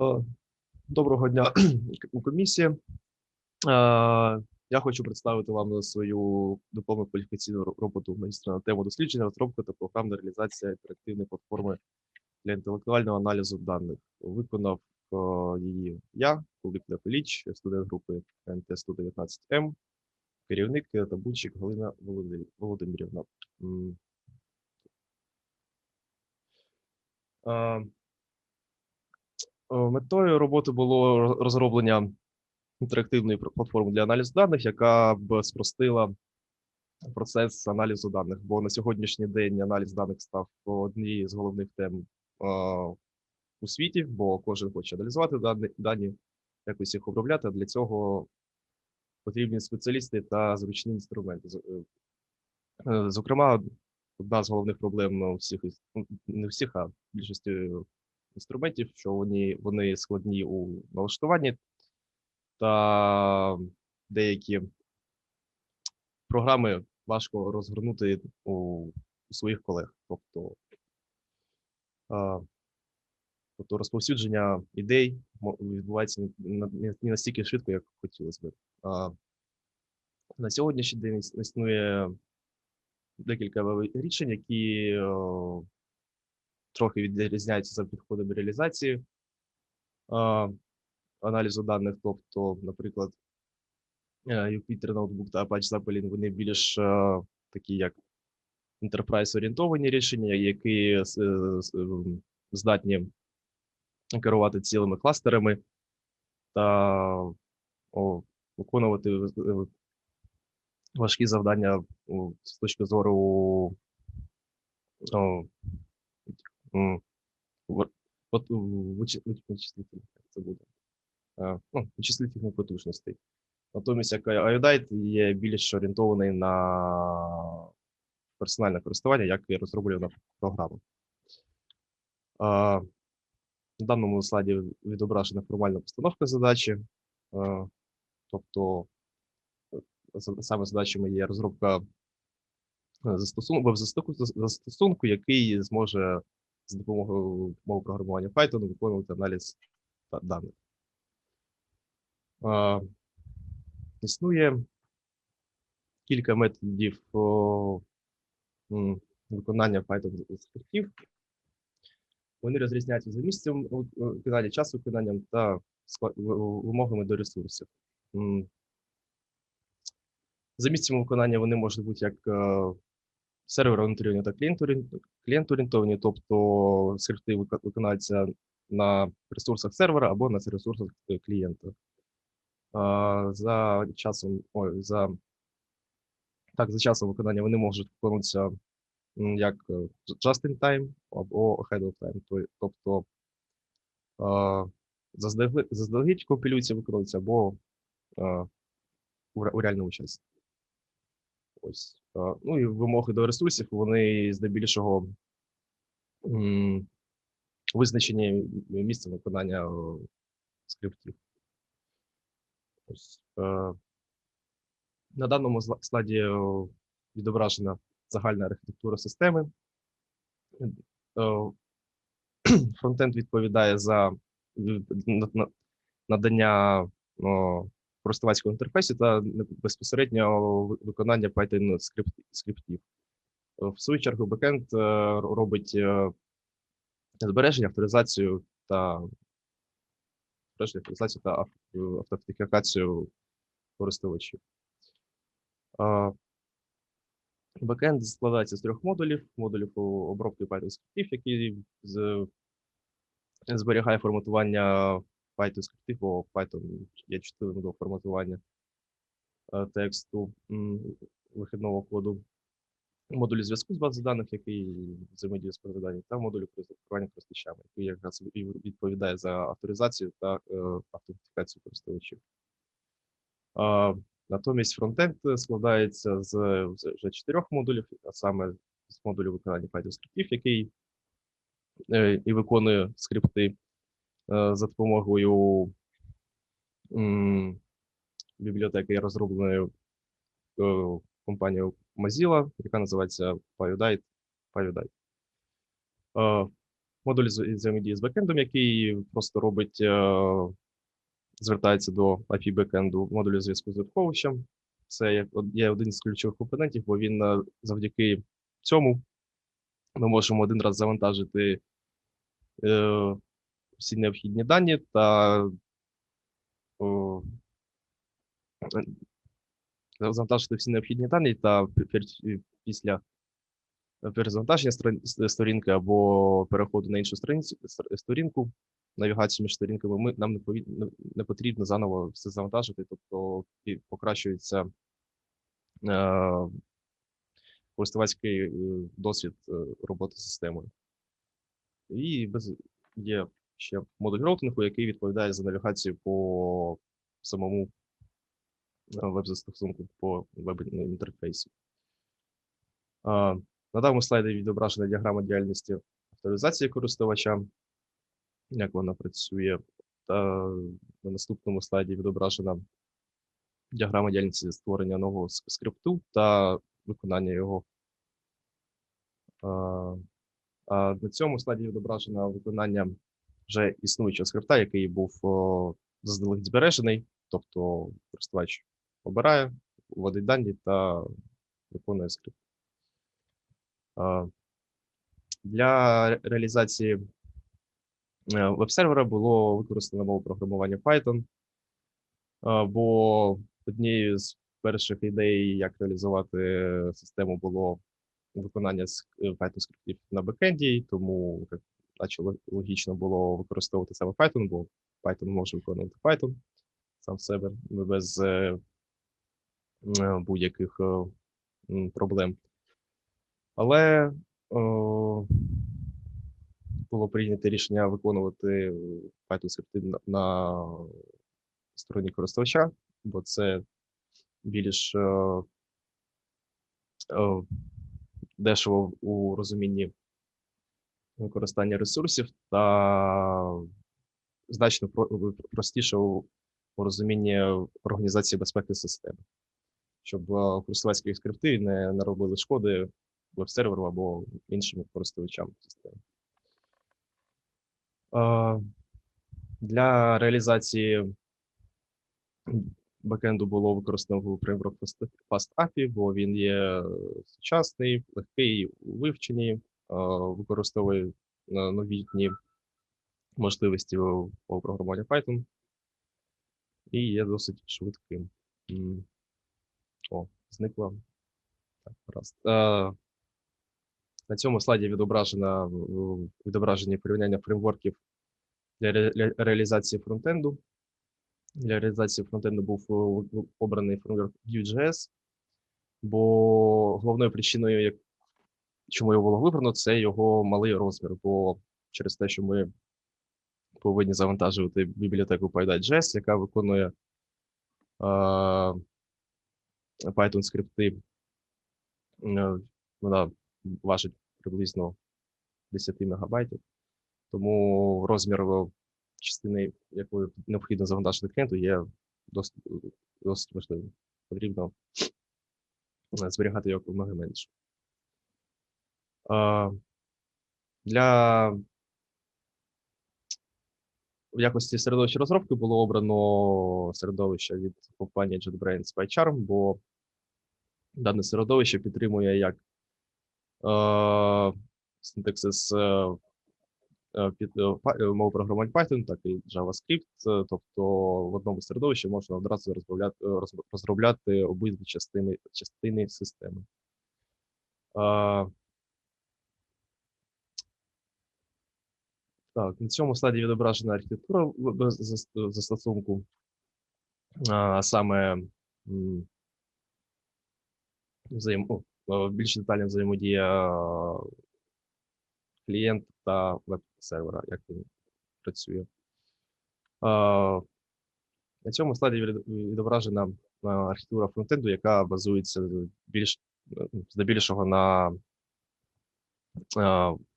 Е, Доброго дня, комісія. Е, Я хочу представити вам свою дипломну кваліфікаційну роботу магістра на тему дослідження, розробка та програмна реалізація інтерактивної платформи для інтелектуального аналізу даних. Виконав е, її я, Кулик Лепеліч, студент групи НТ-119М, керівник е, Табунчик Галина Володимирівна. Е, Метою роботи було розроблення інтерактивної платформи для аналізу даних, яка б спростила процес аналізу даних. Бо на сьогоднішній день аналіз даних став однією з головних тем е, у світі, бо кожен хоче аналізувати дані, дані, якось їх обробляти. Для цього потрібні спеціалісти та зручні інструменти. Е, Зокрема, одна з головних проблем всіх не всіх, а більшості інструментів, що вони, вони складні у налаштуванні, та деякі програми важко розгорнути у, у своїх колег. Тобто, а, тобто розповсюдження ідей відбувається не, настільки швидко, як хотілося б. А, на сьогоднішній день існує декілька рішень, які о, трохи відрізняються за підходом реалізації аналізу даних. Тобто, наприклад, е, Jupyter Notebook та Apache Zeppelin, вони більш е, такі, як enterprise орієнтовані рішення, які е, здатні керувати цілими кластерами та о, виконувати е, важкі завдання з точки зору о, м, в- от в- вичи- вич- вичислительних, як це буде, ну, вичислительних потужностей. Натомість, як iodide є більш орієнтований на персональне користування, як і розроблена програма. На даному слайді відображена формальна постановка задачі. Тобто, саме задачами є розробка застосунку, веб-застосунку, застосунку, який зможе за допомогою мови програмування Python виконувати аналіз даних. Існує кілька методів виконання Python скриптів. Вони розрізняються за місцем виконання, час виконанням та вимогами до ресурсів. За місцем виконання вони можуть бути як сервер-орієнтовані та клієнт-орієнт- клієнт-орієнтовані, тобто скрипти виконаються на ресурсах сервера або на ресурсах е, клієнта. За часом, ой, за так, за часом виконання вони можуть виконуватися як е, just in time або ahead of time. То- Тобто заздалегідь компілюється, виконується або у реальному часі. Ось. Ну і вимоги до ресурсів, вони здебільшого визначені місцем виконання скриптів. Ось. е, На даному слайді відображена загальна архітектура системи. Е, Фронтенд відповідає за надання користувацького інтерфейсу та безпосередньо виконання Python скриптів. В свою чергу, бекенд е, робить е, збереження, авторизацію та збереження, авторизацію та е, автентифікацію користувачів. Бекенд складається з трьох модулів: модулів обробки Python скриптів, з- зберігає форматування Python скриптів, бо Python є чутливим до форматування е, тексту вихідного коду. Модулі зв'язку з бази даних, який взаємодіє з передаданням, та модулі користування користувачами, який якраз відповідає за авторизацію та автентифікацію користувачів. Натомість фронтенд складається з вже чотирьох модулів, а саме з модулю виконання Python скриптів, який і виконує скрипти за допомогою бібліотеки, розробленої е, компанією Mozilla, яка називається PyOdite. PyOdite. Е, Модуль взаємодії з бекендом, який просто робить, е, звертається до API бекенду модулю зв'язку з веб-ховищем. Це є один з ключових компонентів, бо він е, завдяки цьому ми можемо один раз завантажити е, всі необхідні дані та е, завантажити всі необхідні дані та після перезавантаження сторінки або переходу на іншу сторінку, навігацію між сторінками, ми, нам не, пові- не- потрібно заново все завантажити, тобто покращується е, користувацький е, досвід е, роботи системою. І без, є ще модуль роутингу, який відповідає за навігацію по самому е, веб-застосунку по веб-інтерфейсу. На даному слайді відображена діаграма діяльності авторизації користувача, як вона працює. Та на наступному слайді відображена діаграма діяльності створення нового скрипту та виконання його. А, на цьому слайді відображено виконання вже існуючого скрипта, який був заздалегідь збережений, тобто користувач обирає, вводить дані та виконує скрипт. Для реалізації е, веб-сервера було використано мову програмування Python, бо однією з перших ідей, як реалізувати систему, було виконання е, Python скриптів на бекенді, тому наче логічно було використовувати саме Python, бо Python може виконувати Python сам себе без е, е, будь-яких е, проблем. Але о, було прийнято рішення виконувати Python скрипти на, на стороні користувача, бо це більш е, е, дешево у розумінні використання ресурсів та значно простіше у, розумінні організації безпеки системи, щоб е, користувацькі скрипти не, не робили шкоди веб-серверу або іншим користувачам системи. Е, Для реалізації бекенду було використано Fast- FastAPI, бо він є сучасний, легкий у вивченні, е, використовує новітні можливості у програмуванні Python і є досить швидким. О, зникла. Так. Е, На цьому слайді відображена, в- відображені порівняння фреймворків для ре- ре- реалізації фронтенду. Для реалізації фронтенду був е, обраний фреймворк Vue.js, бо головною причиною, чому його було вибрано, це його малий розмір. Бо через те, що ми повинні завантажувати бібліотеку PyDigest, яка виконує Python скрипти, е, вона важить приблизно 10 мегабайтів. Тому розмір частини, якою необхідно завантажити клієнту, є досить, досить важливим. Потрібно е, зберігати його менше. Для в якості середовища розробки було обрано середовище від компанії JetBrains PyCharm, бо дане середовище підтримує як е, синтаксис е, е, під е, мову програмувань Python, так і JavaScript. Тобто в одному середовищі можна одразу розробляти, розробляти обидві частини, частини системи. Так, на цьому слайді відображена архітектура застосунку, а саме взаєм... більш детальна взаємодія клієнта та веб-сервера, як він працює. На цьому слайді відображена архітектура фронтенду, яка базується більш е, здебільшого на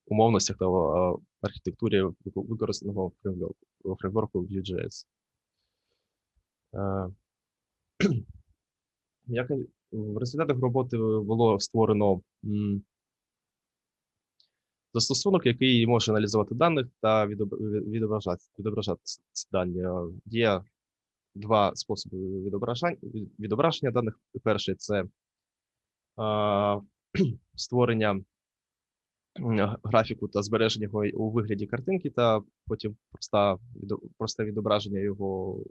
умовностях та архітектурі використаного фреймворку, Vue.js. Як в результатах роботи було створено застосунок, який може аналізувати даних та відоб- відображати, відображати ці дані. Є два способи відображання, відображення даних. Перший це створення графіку та збереження його у вигляді картинки, та потім проста, просте відображення його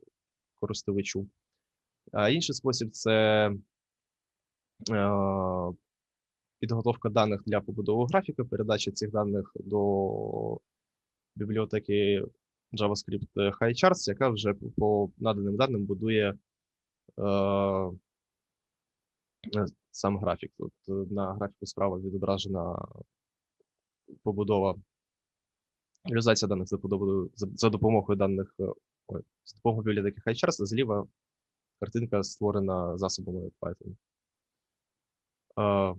користувачу. А інший спосіб це е, підготовка даних для побудови графіки, передача цих даних до бібліотеки JavaScript HighCharts, яка вже по- наданим даним будує е, е, сам графік. Тут на графіку справа відображена побудова, реалізація даних за, за, допомогою даних, е, ой, за допомогою бібліотеки HighCharts, зліва картинка створена засобами Python. Е,